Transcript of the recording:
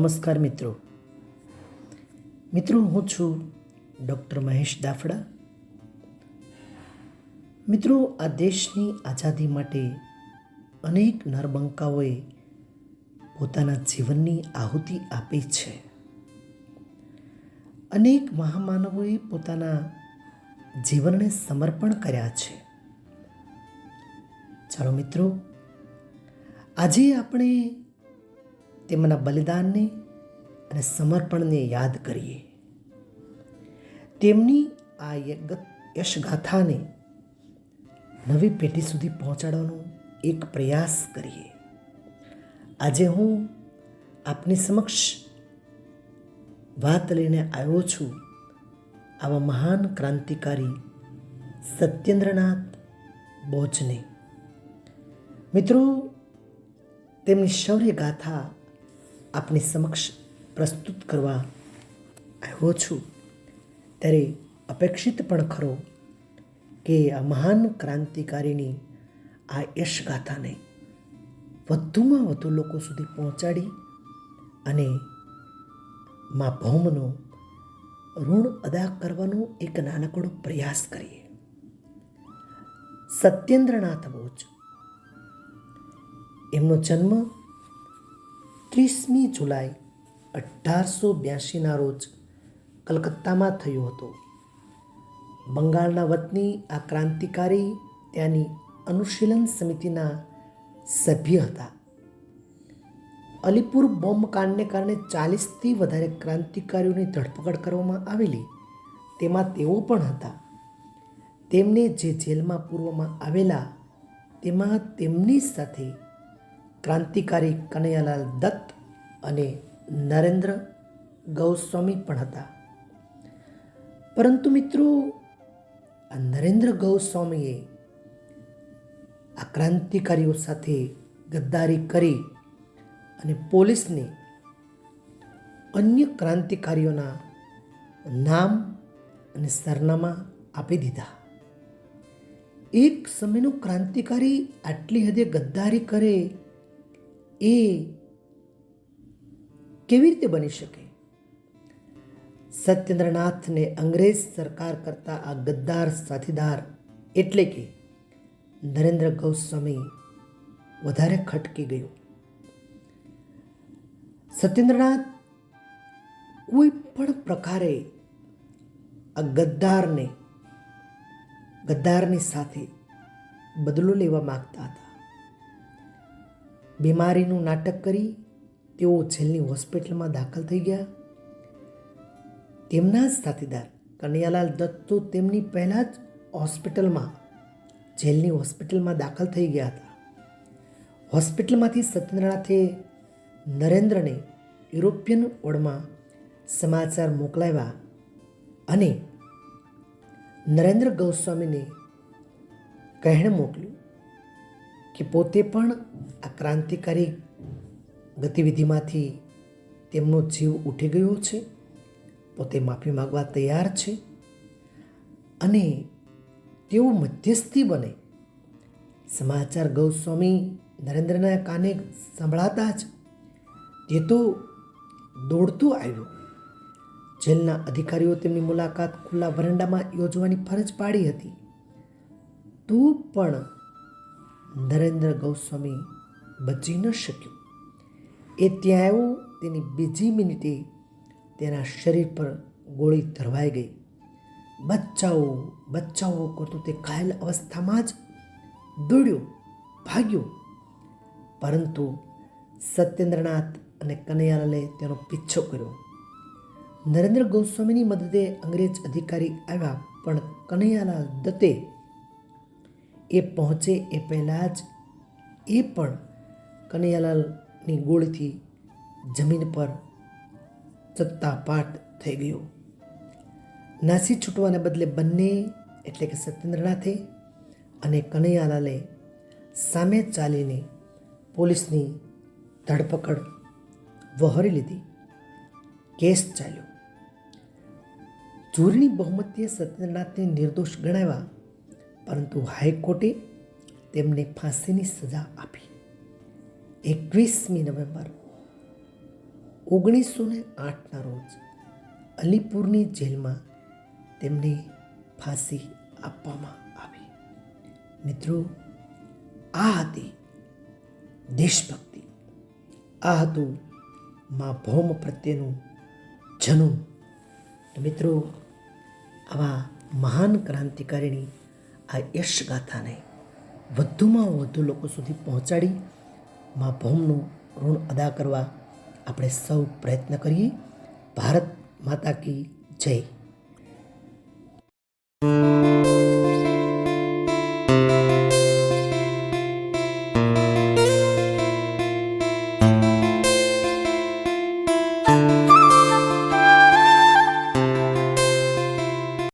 નમસ્કાર મિત્રો. મિત્રો, હું છું ડૉક્ટર મહેશ દાફડા. મિત્રો, આ દેશની આઝાદી માટે અનેક નરબંકાઓએ પોતાના જીવનની આહુતિ આપી છે. અનેક મહામાનવોએ પોતાના જીવનને સમર્પણ કર્યા છે. ચાલો મિત્રો, આજે આપણે તેમના બલિદાનને અને સમર્પણને યાદ કરીએ. તેમની આ યશગાથાને નવી પેઢી સુધી પહોંચાડવાનો એક પ્રયાસ કરીએ. આજે હું આપની સમક્ષ વાત લઈને આવ્યો છું આવા મહાન ક્રાંતિકારી સત્યેન્દ્રનાથ બોઝને. મિત્રો, તેમની શૌર્ય ગાથા આપની સમક્ષ પ્રસ્તુત કરવા આવ્યો છું. ત્યારે અપેક્ષિત પણ ખરો કે આ મહાન ક્રાંતિકારીની આ યશગાથાને વધુમાં વધુ લોકો સુધી પહોંચાડી અને મા ભૌમનો ઋણ અદા કરવાનો એક નાનકડો પ્રયાસ કરીએ. સત્યેન્દ્રનાથ બોજ એમનો જન્મ ત્રીસમી જુલાઈ અઢારસો બ્યાસીના રોજ કલકત્તામાં થયો હતો. બંગાળના વતની આ ક્રાંતિકારી ત્યાંની અનુશીલન સમિતિના સભ્ય હતા. અલીપુર બોમ્બ કાંડને કારણે ચાલીસથી વધારે ક્રાંતિકારીઓની ધરપકડ કરવામાં આવેલી તેમાં તેઓ પણ હતા. તેમને જે જેલમાં પૂરવામાં આવેલા તેમાં તેમની સાથે ક્રાંતિકારી કનૈયાલાલ દત્ત અને નરેન્દ્ર ગૌસ્વામી પણ હતા. પરંતુ મિત્રો, આ નરેન્દ્ર ગૌસ્વામીએ આ ક્રાંતિકારીઓ સાથે ગદ્દારી કરી અને પોલીસને અન્ય ક્રાંતિકારીઓના નામ અને સરનામા આપી દીધા. એક સમયનો ક્રાંતિકારી આટલી હદે ગદ્દારી કરે એ કેવી રીતે બની શકે? સત્યેન્દ્રનાથને અંગ્રેજ સરકાર કરતા આ ગદ્દાર સાથીદાર એટલે કે નરેન્દ્ર ગૌસ્વામી વધારે ખટકી ગયો. સત્યેન્દ્રનાથ કોઈ પણ પ્રકારે આ ગદ્દારને, ગદ્દારની સાથે બદલો લેવા માગતા હતા. બીમારીનું નાટક કરી તેઓ જેલની હોસ્પિટલમાં દાખલ થઈ ગયા. તેમના જ સાથીદાર કનૈયાલાલ દત્ત તો તેમની પહેલાં જ હોસ્પિટલમાં, જેલની હોસ્પિટલમાં દાખલ થઈ ગયા હતા. હોસ્પિટલમાંથી સત્યેન્દ્રનાથે નરેન્દ્રને યુરોપિયન ઓળમાં સમાચાર મોકલાવ્યા અને નરેન્દ્ર ગૌસ્વામીને કહેણ મોકલ્યું. કે પોતે પણ આ ક્રાંતિકારી ગતિવિધિમાંથી તેમનો જીવ ઉઠી ગયો છે, પોતે માફી માગવા તૈયાર છે અને તેઓ મધ્યસ્થી બને. સમાચાર ગૌસ્વામી નરેન્દ્રના કાને સંભળાતા જ તે તો દોડતો આવ્યો. જેલના અધિકારીઓ તેમની મુલાકાત ખુલ્લા વરંડામાં યોજવાની ફરજ પાડી હતી. તો પણ નરેન્દ્ર ગૌસ્વામી બચી ન શક્યો. એ ત્યાં આવ્યો તેની બીજી મિનિટે તેના શરીર પર ગોળી ધરવાઈ ગઈ. બચ્ચાઓ બચ્ચાઓ કરતો તે ઘાયલ અવસ્થામાં જ દોડ્યો, ભાગ્યો. પરંતુ સત્યેન્દ્રનાથ અને કનૈયાલાલે તેનો પીછો કર્યો. નરેન્દ્ર ગોસ્વામીની મદદે અંગ્રેજ અધિકારી આવ્યા, પણ કનૈયાલાલ દત્તે એ પહોંચે એ પહેલાં જ એ પણ કનૈયાલાલની ગોળથી જમીન પર ચત્તાપાટ થઈ ગયો. નાસી છૂટવાને બદલે બંને, એટલે કે સત્યેન્દ્રનાથે અને કનૈયાલાલે સામે ચાલીને પોલીસની ધરપકડ વહોરી લીધી. કેસ ચાલ્યો. જૂરીની બહુમતીએ સત્યેન્દ્રનાથને નિર્દોષ ગણાવ્યા. પરંતુ હાઈકોર્ટે તેમને ફાંસીની સજા આપી. એકવીસમી નવેમ્બર ઓગણીસો ને આઠના રોજ અલીપુરની જેલમાં તેમને ફાંસી આપવામાં આવી. મિત્રો, આ હતી દેશભક્તિ. આ હતું મા ભૌમ પ્રત્યેનું જનૂન. મિત્રો, આવા મહાન ક્રાંતિકારીની આ યશગાથાને વધુમાં વધુ લોકો સુધી પહોંચાડી મા ભૌમનું ઋણ અદા કરવા આપણે સૌ પ્રયત્ન કરીએ. ભારત માતા કી જય.